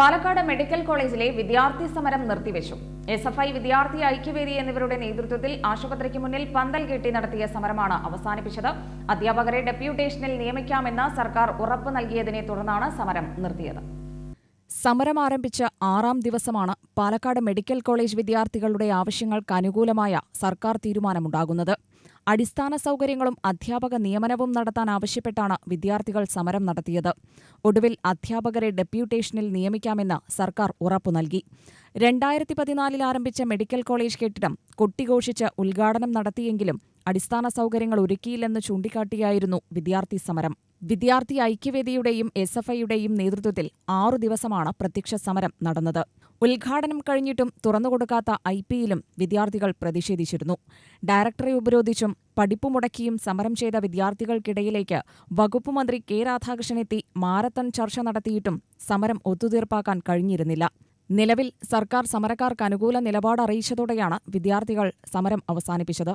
Palakkad medical കോളേജിലെ വിദ്യാർത്ഥി സമരം നിർത്തിവെച്ചു. എസ് എഫ് ഐ വിദ്യാർത്ഥി ഐക്യവേദി എന്നിവരുടെ നേതൃത്വത്തിൽ ആശുപത്രിക്ക് മുന്നിൽ പന്തൽ കെട്ടി നടത്തിയ സമരമാണ് അവസാനിപ്പിച്ചത്. അധ്യാപകരെ ഡെപ്യൂട്ടേഷനിൽ നിയമിക്കാമെന്ന് സർക്കാർ ഉറപ്പ് നൽകിയതിനെ തുടർന്നാണ് സമരം നിർത്തിയത്. സമരം ആരംഭിച്ച ആറാം ദിവസമാണ് പാലക്കാട് മെഡിക്കൽ കോളേജ് വിദ്യാർത്ഥികളുടെ ആവശ്യങ്ങൾക്ക് അനുകൂലമായ സർക്കാർ തീരുമാനമുണ്ടാകുന്നത്. അടിസ്ഥാന സൗകര്യങ്ങളും അധ്യാപക നിയമനവും നടത്താൻ ആവശ്യപ്പെട്ടാണ് വിദ്യാർത്ഥികൾ സമരം നടത്തിയത്. ഒടുവിൽ അധ്യാപകരെ ഡെപ്യൂട്ടേഷനിൽ നിയമിക്കാമെന്ന് സർക്കാർ ഉറപ്പു നൽകി. രണ്ടായിരത്തി പതിനാലിൽ ആരംഭിച്ച മെഡിക്കൽ കോളേജ് കെട്ടിടം കൊട്ടിഘോഷിച്ച് ഉദ്ഘാടനം നടത്തിയെങ്കിലും അടിസ്ഥാന സൗകര്യങ്ങൾ ഒരുക്കിയില്ലെന്ന് ചൂണ്ടിക്കാട്ടിയായിരുന്നു വിദ്യാർത്ഥി സമരം. വിദ്യാർത്ഥി ഐക്യവേദിയുടെയും എസ് എഫ് ഐയുടെയും നേതൃത്വത്തിൽ ആറു ദിവസമാണ് പ്രത്യക്ഷ സമരം നടന്നത്. ഉദ്ഘാടനം കഴിഞ്ഞിട്ടും തുറന്നുകൊടുക്കാത്ത ഐ പിയിലും വിദ്യാർത്ഥികൾ പ്രതിഷേധിച്ചിരുന്നു. ഡയറക്ടറെ ഉപരോധിച്ചും പഠിപ്പ് മുടക്കിയും സമരം ചെയ്ത വിദ്യാർത്ഥികൾക്കിടയിലേക്ക് വകുപ്പ് മന്ത്രി കെ രാധാകൃഷ്ണൻ എത്തി മാരത്തൺ ചർച്ച നടത്തിയിട്ടും സമരം ഒത്തുതീർപ്പാക്കാൻ കഴിഞ്ഞിരുന്നില്ല. നിലവിൽ സർക്കാർ സമരക്കാർക്ക് അനുകൂല നിലപാട് അറിയിച്ചതോടെയാണ് വിദ്യാർത്ഥികൾ സമരം അവസാനിപ്പിച്ചത്.